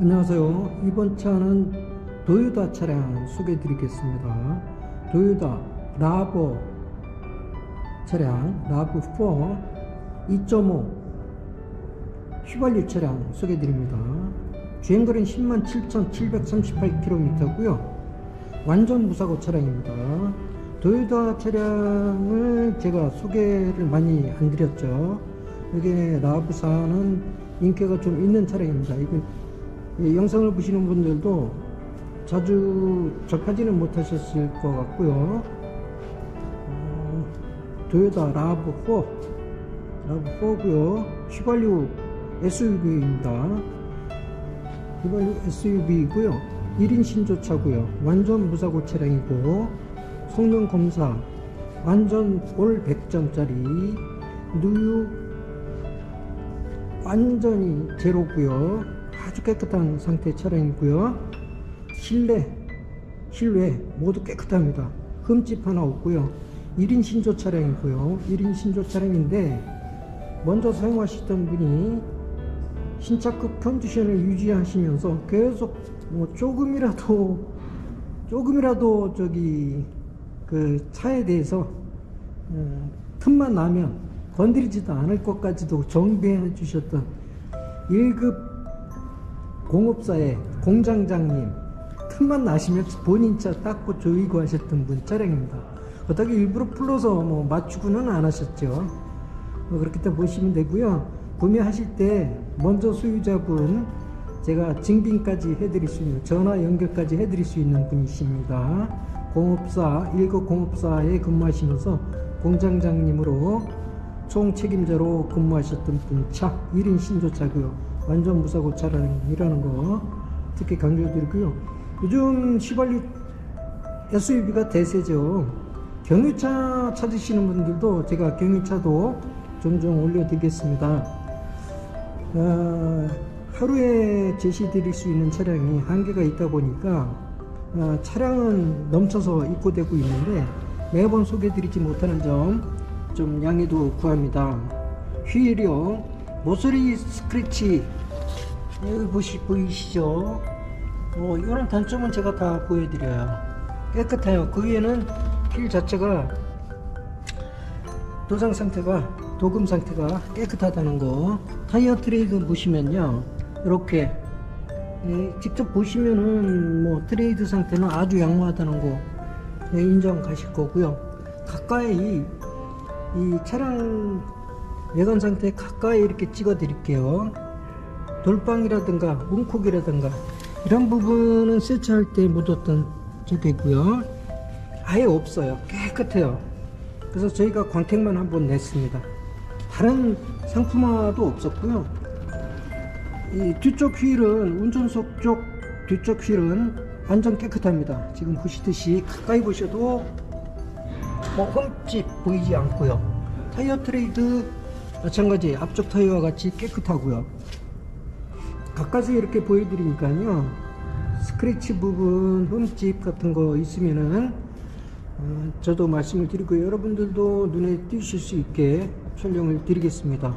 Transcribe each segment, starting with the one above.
안녕하세요. 이번 차는 도요타 차량 소개해 드리겠습니다. 도요타 라보 차량 라브4 2.5 휘발유 차량 소개해 드립니다. 주행거리는 10만 7,738km고요. 완전 무사고 차량입니다. 도요타 차량을 제가 소개를 많이 안 드렸죠. 이게 라브4는 인기가 좀 있는 차량입니다. 이건 이 영상을 보시는 분들도 자주 접하지는 못하셨을 것 같고요. 어, 도요타 라브4, 라브4고요. 휘발유 SUV입니다. 휘발유 SUV이고요. 1인 신조차고요. 완전 무사고 차량이고 성능 검사 완전 올 100점짜리 누유 완전히 제로고요. 아주 깨끗한 상태 차량이고요. 실내, 실외 모두 깨끗합니다. 흠집 하나 없고요. 1인 신조 차량이고요. 1인 신조 차량인데 먼저 사용하시던 분이 신차급 컨디션을 유지하시면서 계속 뭐 조금이라도 조금이라도 저기 그 차에 대해서 어, 틈만 나면 건드리지도 않을 것까지도 정비해 주셨던 1급 공업사의 공장장님 틈만 나시면 본인 차 닦고 조이고 하셨던 분 차량입니다. 어떻게 일부러 풀러서 뭐 맞추고는 안 하셨죠. 뭐 그렇게 또 보시면 되고요. 구매하실 때 먼저 소유자분 제가 증빙까지 해드릴 수 있는 전화 연결까지 해드릴 수 있는 분이십니다. 공업사 1급 공업사에 근무하시면서 공장장님으로 총 책임자로 근무하셨던 분 차 1인 신조차고요. 완전 무사고 차량이라는 거 특히 강조드리고요. 요즘 휘발유 SUV가 대세죠. 경유차 찾으시는 분들도 제가 경유차도 종종 올려드리겠습니다. 어, 하루에 제시드릴 수 있는 차량이 한계가 있다 보니까 어, 차량은 넘쳐서 입고되고 있는데 매번 소개드리지 못하는 점 좀 양해도 구합니다. 휠이요, 모서리 스크래치 여기 보시, 보이시죠? 어, 이런 단점은 제가 다 보여드려요. 깨끗해요. 그 위에는 휠 자체가 도장 상태가 도금 상태가 깨끗하다는 거 타이어 트레이드 보시면요 이렇게 예, 직접 보시면은 뭐 트레이드 상태는 아주 양호하다는 거 예, 인정 가실 거고요 가까이 이, 이 차량 외관 상태 가까이 이렇게 찍어 드릴게요 돌방이라든가 문콕이라든가 이런 부분은 세차할 때 묻었던 쪽이고요 아예 없어요 깨끗해요 그래서 저희가 광택만 한 번 냈습니다. 다른 상품화도 없었고요. 이 뒤쪽 휠은 운전석 쪽 뒤쪽 휠은 완전 깨끗합니다. 지금 보시듯이 가까이 보셔도 뭐 흠집 보이지 않고요. 타이어 트레이드 마찬가지 앞쪽 타이어와 같이 깨끗하고요. 가까이 이렇게 보여드리니까요. 스크래치 부분 흠집 같은 거 있으면은 어, 저도 말씀을 드리고 여러분들도 눈에 띄실 수 있게 촬영을 드리겠습니다.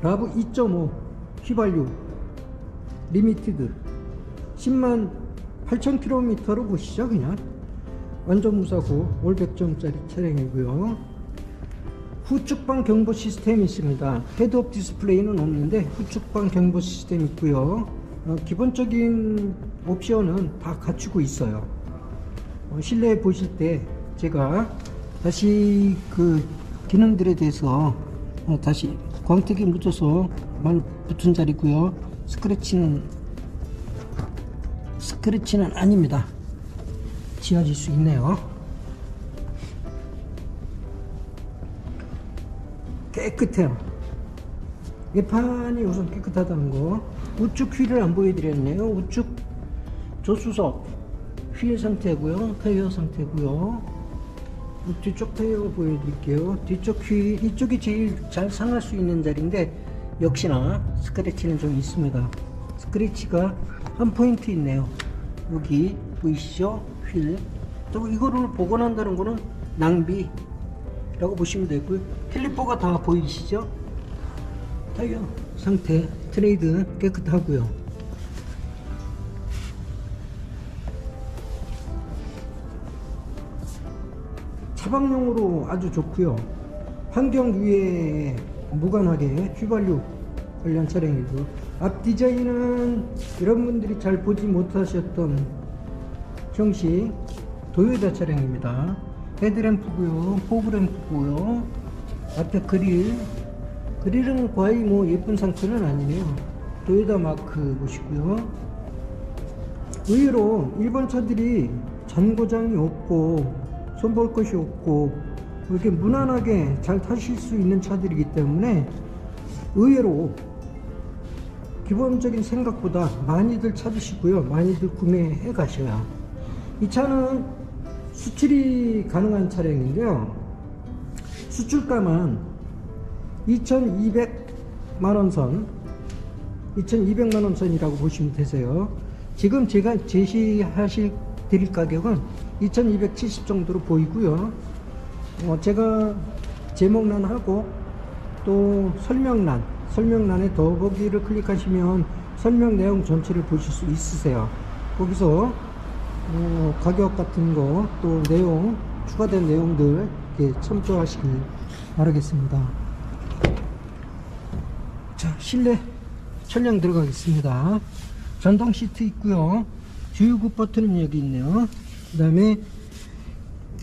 라브 2.5 휘발유 리미티드 10만 8천 킬로미터로 보시죠 그냥 완전 무사고 올 100점짜리 차량이고요 후측방 경보 시스템이 있습니다 헤드업 디스플레이는 없는데 후측방 경보 시스템 있고요 어, 기본적인 옵션은 다 갖추고 있어요. 어, 실내 보실 때 제가 다시 그 기능들에 대해서 어, 다시 광택이 묻어서 말 붙은 자리고요. 스크래치는 스크래치는 아닙니다. 지워질 수 있네요. 깨끗해요. 외판이 우선 깨끗하다는 거. 우측 휠을 안 보여드렸네요. 우측 조수석 휠 상태고요. 타이어 상태고요. 뒤쪽 타이어 보여드릴게요. 뒤쪽 휠 이쪽이 제일 잘 상할 수 있는 자리인데 역시나 스크래치는 좀 있습니다. 스크래치가 한 포인트 있네요. 여기 보이시죠? 휠. 또 이거를 복원한다는 거는 낭비 라고 보시면 되고요. 캘리퍼가 다 보이시죠? 타이어 상태 트레이드 깨끗하고요 차박용으로 아주 좋고요 환경 유해에 무관하게 휘발유 관련 차량이고 앞 디자인은 여러분들이 잘 보지 못하셨던 형식 도요타 차량입니다 헤드램프고요 포그램프고요. 앞에 그릴. 그릴은 거의 뭐 예쁜 상태는 아니네요. 도요타 마크 보시고요. 의외로 일본 차들이 잔고장이 없고 손볼 것이 없고 이렇게 무난하게 잘 타실 수 있는 차들이기 때문에 의외로 기본적인 생각보다 많이들 찾으시고요. 많이들 구매해 가셔요 이 차는 수출이 가능한 차량인데요. 수출가만 2200만원 선 2200만원 선이라고 보시면 되세요. 지금 제가 제시하실 드릴 가격은 2270 정도로 보이고요. 어, 제가 제목란하고 또 설명란 설명란에 더보기를 클릭하시면 설명 내용 전체를 보실 수 있으세요. 거기서 어, 가격 같은 거 또 내용 추가된 내용들 이렇게 참조하시길 바라겠습니다. 자 실내 천장 들어가겠습니다. 전동 시트 있고요. 주유구 버튼은 여기 있네요. 그 다음에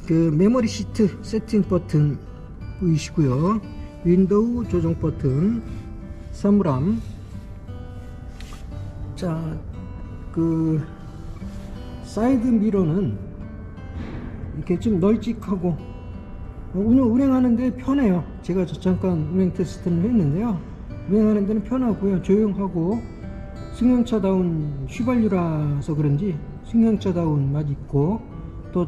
그 메모리 시트 세팅 버튼 보이시고요. 윈도우 조정 버튼 사물함. 자그 사이드 미러는 이렇게 좀 널찍하고 오늘 운행하는데 편해요. 제가 저 잠깐 운행 테스트를 했는데요. 운행하는 데는 편하고요. 조용하고 승용차다운 휘발유라서 그런지 승용차다운 맛 있고 또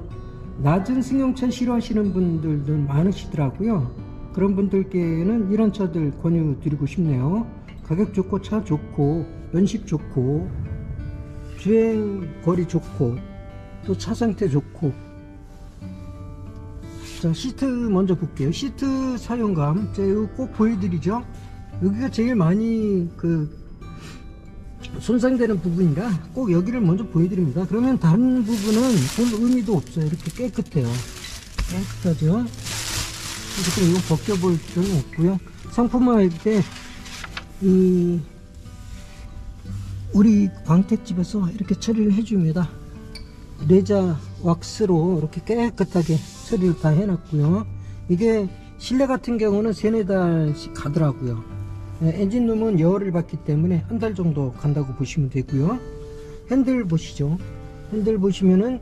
낮은 승용차 싫어하시는 분들도 많으시더라고요. 그런 분들께는 이런 차들 권유 드리고 싶네요. 가격 좋고 차 좋고 연식 좋고 주행 거리 좋고 또 차 상태 좋고. 자 시트 먼저 볼게요. 시트 사용감. 제가 꼭 보여드리죠. 여기가 제일 많이 그 손상되는 부분이라 꼭 여기를 먼저 보여드립니다. 그러면 다른 부분은 볼 의미도 없어요. 이렇게 깨끗해요. 깨끗하죠? 이렇게 이거 벗겨볼 필요는 없고요. 상품화할 때 이 우리 광택집에서 이렇게 처리를 해줍니다. 레자 왁스로 이렇게 깨끗하게 처리를 다 해놨고요. 이게 실내 같은 경우는 세네 달씩 가더라고요. 예, 엔진룸은 열을 받기 때문에 한 달 정도 간다고 보시면 되고요. 핸들 보시죠. 핸들 보시면은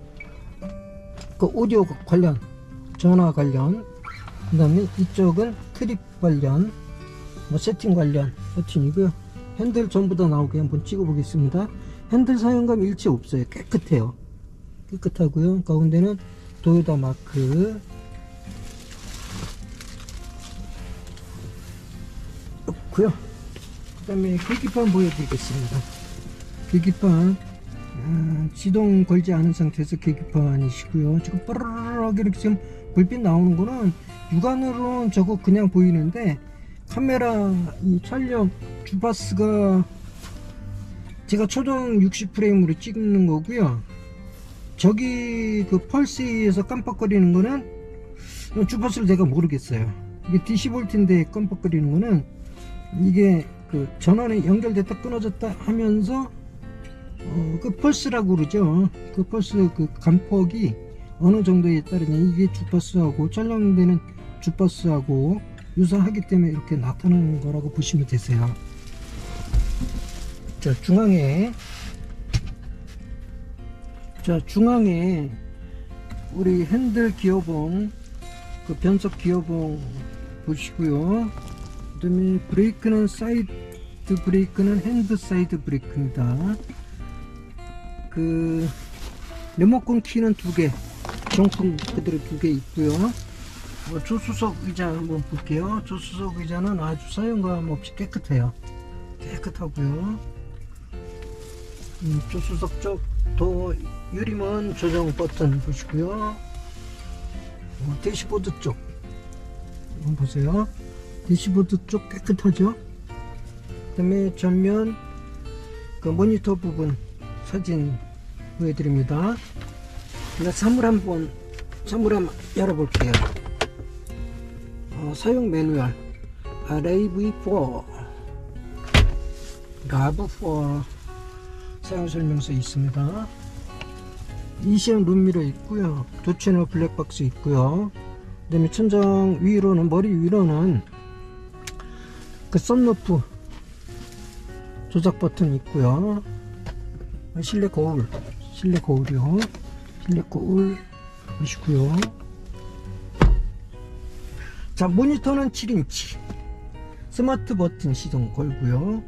그 오디오 관련, 전화 관련, 그 다음에 이쪽은 트립 관련, 뭐 세팅 관련 버튼이고요. 핸들 전부 다 나오게 한번 찍어 보겠습니다. 핸들 사용감 일체 없어요. 깨끗해요. 깨끗하고요. 가운데는 도요타 마크. 없고요. 그 다음에 계기판 보여드리겠습니다. 계기판 아, 시동 걸지 않은 상태에서 계기판이시고요. 지금 뽀르르르 이렇게 지금 불빛 나오는 거는 육안으로는 저거 그냥 보이는데 카메라 이 촬영 주바스가 제가 초동 60프레임으로 찍는 거고요. 저기 그 펄스에서 깜빡거리는 거는 주바스를 내가 모르겠어요. 이게 DC 볼트인데 깜빡거리는 거는 이게 그 전원이 연결됐다 끊어졌다 하면서 어, 그 펄스라고 그러죠. 그 펄스 그 간폭이 어느 정도에 따르냐. 이게 주파수하고 촬영되는 주파수하고 유사하기 때문에 이렇게 나타나는 거라고 보시면 되세요. 자, 중앙에 자, 중앙에 우리 핸들 기어봉 그 변속 기어봉 보시고요. 그 다음에 브레이크는 사이드 브레이크는 핸드 사이드 브레이크입니다. 그 리모컨 키는 두 개, 정품 그대로 두 개 있고요. 뭐 조수석 의자 한번 볼게요. 조수석 의자는 아주 사용감 없이 깨끗해요. 깨끗하고요. 음, 조수석 쪽 도 유리문 조정 버튼 보시고요. 어, 대시보드 쪽 한번 보세요. 대시보드 쪽 깨끗하죠? 그다음에 전면 그 모니터 부분 사진 보여드립니다. 선물 한번 한번 열어볼게요. 어, 사용 매뉴얼 RAV4 RAV4 사용 설명서 있습니다. 이시안 룸미러 있고요. 두 채널 블랙박스 있고요. 그 다음에 천장 위로는 머리 위로는 그 썬루프 조작 버튼 있고요. 실내 거울, 실내 거울이요. 실내 거울 보시고요. 자, 모니터는 7인치. 스마트 버튼 시동 걸고요.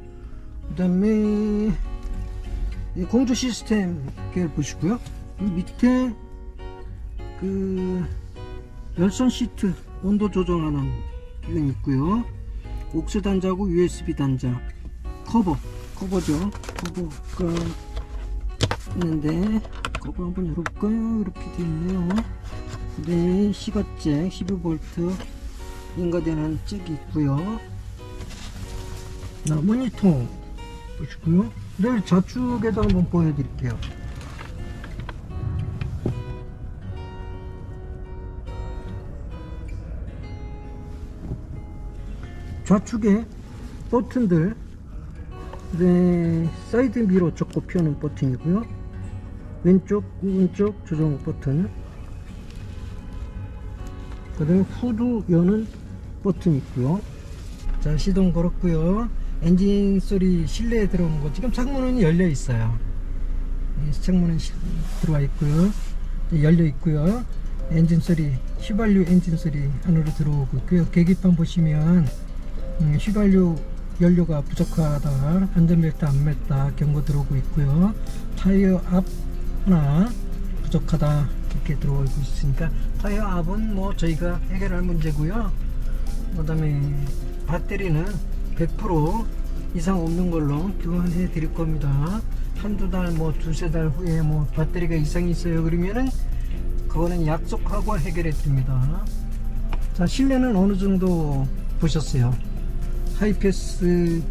그 다음에 공조 시스템 계열 보시고요. 이 밑에 그 열선 시트 온도 조정하는 기능 있고요. 옥스 단자고 USB 단자 커버 커버죠. 커버가 있는데 커버 한번 열어볼까요? 이렇게 되어 있네요. 그다음에 시가잭 12V 인가되는 잭이 있고요. 자, 모니터 보시고요. 네, 좌측에도 한번 보여드릴게요. 좌측에 버튼들 네, 사이드 미러 접고 펴는 버튼이고요 왼쪽 오른쪽 조정 버튼 그 다음에 후드 여는 버튼 있고요. 자 시동 걸었고요. 엔진 소리 실내에 들어온 거. 지금 창문은 열려 있어요. 예, 창문은 시- 들어와 있고요. 열려 있고요. 엔진 소리 휘발유 엔진 소리 안으로 들어오고 있고요. 계기판 보시면 음, 휘발유 연료가 부족하다 안전벨트 안 맸다 경고 들어오고 있고요. 타이어 앞 하나 부족하다 이렇게 들어오고 있으니까 타이어 앞은 뭐 저희가 해결할 문제고요 그 다음에 배터리는 100% 이상 없는 걸로 교환해 드릴 겁니다. 한두 달 뭐 두세 달 후에 뭐 배터리가 이상이 있어요. 그러면은 그거는 약속하고 해결해 드립니다. 자 실내는 어느 정도 보셨어요? 하이패스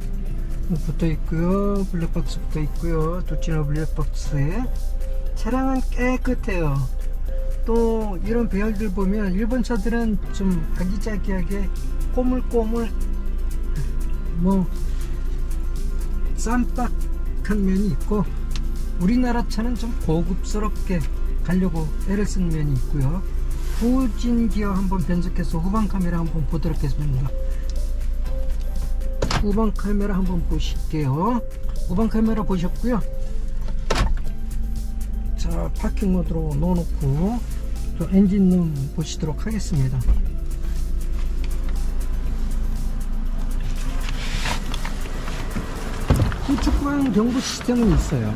붙어 있고요. 블랙박스 붙어 있고요. 도치나 블랙박스에 차량은 깨끗해요 또 이런 배열들 보면 일본 차들은 좀 아기자기하게 꼬물꼬물 뭐 쌈박한 면이 있고 우리나라 차는 좀 고급스럽게 가려고 애를 쓴 면이 있고요 후진 기어 한번 변속해서 후방 카메라 한번 보도록 하겠습니다 후방 카메라 한번 보실게요. 후방 카메라 보셨고요. 자, 파킹 모드로 넣어놓고 또 엔진룸 보시도록 하겠습니다. 후축광 경보 시스템은 있어요.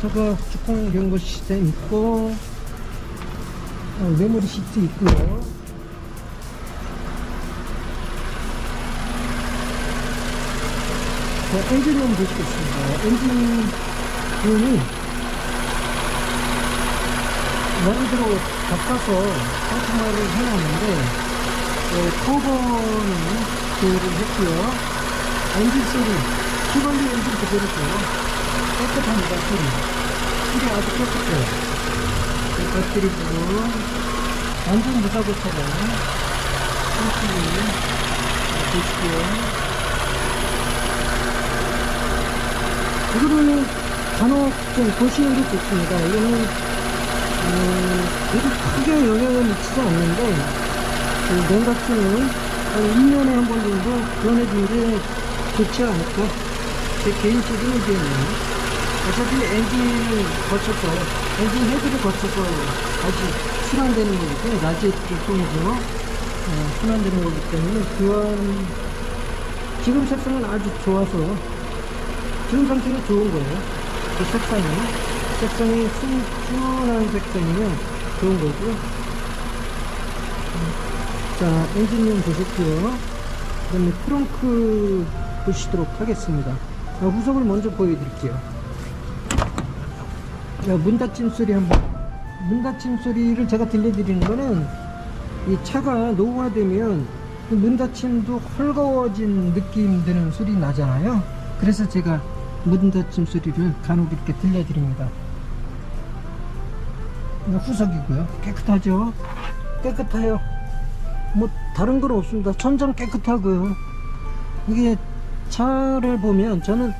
저거 축광 경보 시스템 있고 어, 메모리 시트 있고요. 자, 엔진룸 보시겠습니다. 엔진룸이 머리대로 바꿔서 깔끔하게 해놨는데 어, 커버는 교체를 했고요. 엔진 소리, 휘발유 엔진 그대로고요. 깨끗합니다, 소리. 소리 아주 깨끗해요. 그 배터리 부분 완전 무사고처럼 꼼꼼히 보시고요. 이거는 간혹 좀 보시는 것도 있습니다. 이거는, 음, 크게 영향을 미치지 않는데, 그 냉각수는 한 2년에 한 번 정도 변해준 게 좋지 않을까. 제 개인적인 의견이에요. 어차피 엔진을 거쳐서, 엔진 헤드를 거쳐서 다시 순환되는 거기 때문에, 라지에트를 통해서, 어, 순환되는 거기 때문에, 교환, 지금 색상은 아주 좋아서, 지금 상태는 좋은 거예요. 그 색상이. 색상이 순순한 색상이면 좋은 거고요. 음, 자, 엔진룸 보셨고요. 그 다음에 트렁크 보시도록 하겠습니다. 자, 후석을 먼저 보여드릴게요. 자, 문 닫힘 소리 한번. 문 닫힘 소리를 제가 들려드리는 거는 이 차가 노후화되면 문 닫힘도 헐거워진 느낌 드는 소리 나잖아요. 그래서 제가 문 닫힘 소리를 간혹 이렇게 들려드립니다. 후석이고요. 깨끗하죠? 깨끗해요. 뭐 다른 건 없습니다. 천장 깨끗하고요. 이게 차를 보면 저는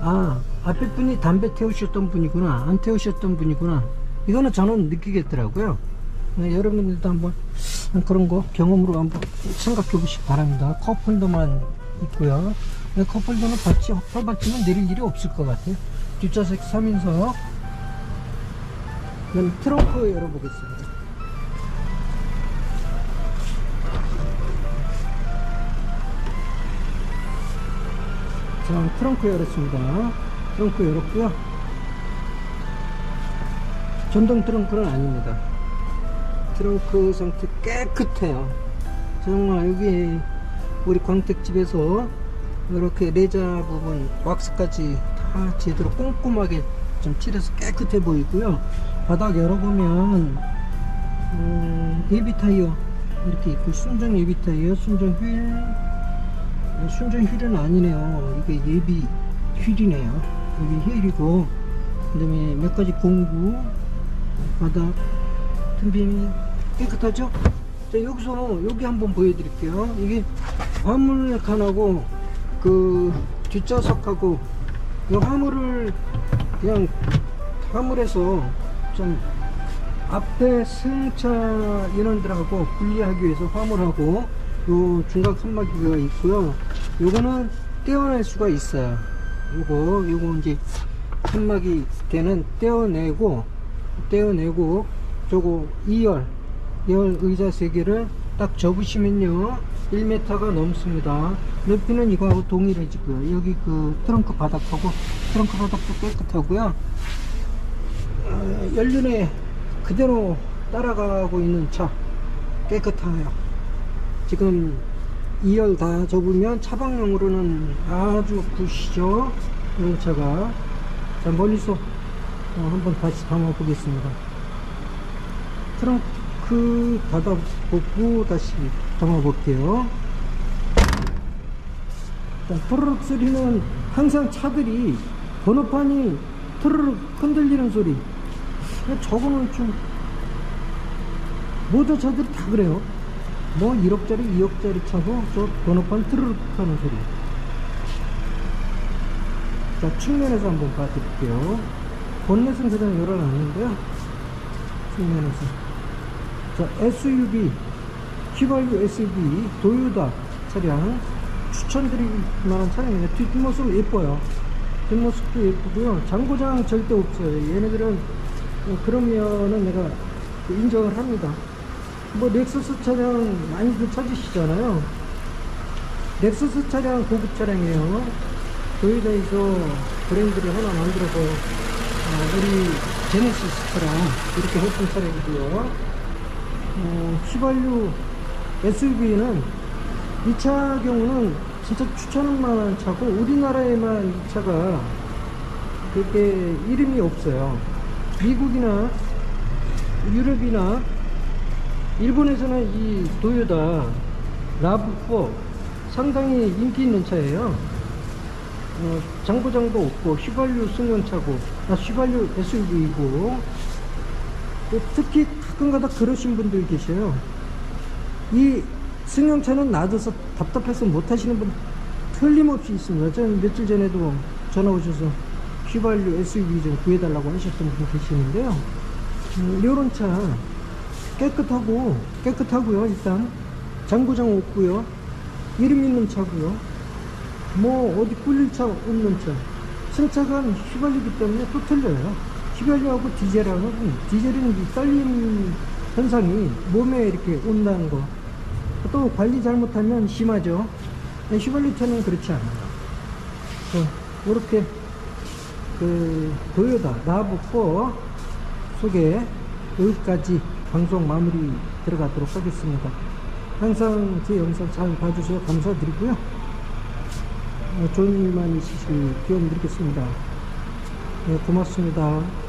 아 앞에 분이 담배 태우셨던 분이구나 안 태우셨던 분이구나 이거는 저는 느끼겠더라고요. 네, 여러분들도 한번 그런 거 경험으로 한번 생각해 보시기 바랍니다. 컵홀더만 있고요. 네, 컵홀더는 받치 헛발받치면 내릴 일이 없을 것 같아요. 뒷좌석 3인석 그럼 트렁크 열어보겠습니다. 자, 트렁크 열었습니다. 트렁크 열었고요. 전동 트렁크는 아닙니다. 트렁크 상태 깨끗해요. 정말 여기 우리 광택집에서 이렇게 레자 부분 왁스까지 다 제대로 꼼꼼하게 좀 칠해서 깨끗해 보이고요. 바닥 열어보면 음, 예비 타이어 이렇게 있고 순정 예비 타이어, 순정 휠, 어, 순정 휠은 아니네요. 이게 예비 휠이네요. 예비 휠이고 그 다음에 몇 가지 공구 바닥 틈빔이 깨끗하죠? 자 여기서 여기 한번 보여드릴게요. 이게 화물 칸하고 그 뒷좌석하고 이 화물을 그냥 화물에서 좀 앞에 승차 인원들하고 분리하기 위해서 화물하고 요 중간 칸막이가 있고요. 요거는 떼어낼 수가 있어요. 요거 요거 이제 칸막이 때는 떼어내고 떼어내고 저거 2열 2열 의자 3개를 딱 접으시면요 1m가 넘습니다 높이는 이거하고 동일해지고요 여기 그 트렁크 바닥하고 트렁크 바닥도 깨끗하고요 어, 연륜에 그대로 따라가고 있는 차 깨끗해요 지금 2열 다 접으면 차박용으로는 아주 굿이죠? 이런 차가. 자 멀리서 어, 한번 다시 담아 보겠습니다. 트렁크 닫아 보고 다시 담아 볼게요. 토르륵 소리는 항상 차들이 번호판이 토르륵 흔들리는 소리 저거는 좀 모든 차들이 다 그래요. 뭐 1억짜리 2억짜리 차도 저 번호판 트르륵 하는 소리. 자 측면에서 한번 봐드릴게요. 본넷은 그냥 열어놨는데요. 측면에서. 자 SUV 휘발유 SUV 도요다 차량. 추천드릴 만한 차량입니다 뒷모습 예뻐요. 뒷모습도 예쁘고요. 장고장 절대 없어요. 얘네들은 어, 그러면은 내가 인정을 합니다. 뭐 렉서스 차량 많이들 찾으시잖아요. 렉서스 차량 고급 차량이에요. 도요다에서 브랜드를 하나 만들어서 어, 우리 제네시스처럼 이렇게 했던 차량이고요. 어, 휘발유 SUV는 이 차 경우는 진짜 추천할 만한 차고 우리나라에만 이 차가 그렇게 이름이 없어요 미국이나 유럽이나 일본에서는 이 도요다 라브4 상당히 인기 있는 차예요. 어, 장고장도 없고 휘발유 승용차고 아, 휘발유 SUV이고. 특히 가끔가다 그러신 분들 계셔요. 이 승용차는 놔둬서 답답해서 못 하시는 분 틀림없이 있습니다. 저는 며칠 전에도 전화 오셔서 휘발유 SUV 좀 구해달라고 하셨던 분 계시는데요. 음, 이런 차 깨끗하고 깨끗하고요 일단. 장고장 없고요. 이름 있는 차고요. 뭐 어디 꿀릴 차 없는 차. 승차감 휘발유기 때문에 또 틀려요. 휘발유하고 디젤하고는 디젤은 이 떨림 현상이 몸에 이렇게 온다는 거. 또 관리 잘못하면 심하죠. 휘발유 차는 그렇지 않아요. 이렇게 그 도요다 라브4 소개 여기까지 방송 마무리 들어가도록 하겠습니다. 항상 제 영상 잘 봐주셔서 감사드리고요. 어, 좋은 일만 있으시길 기원 드리겠습니다. 네, 고맙습니다.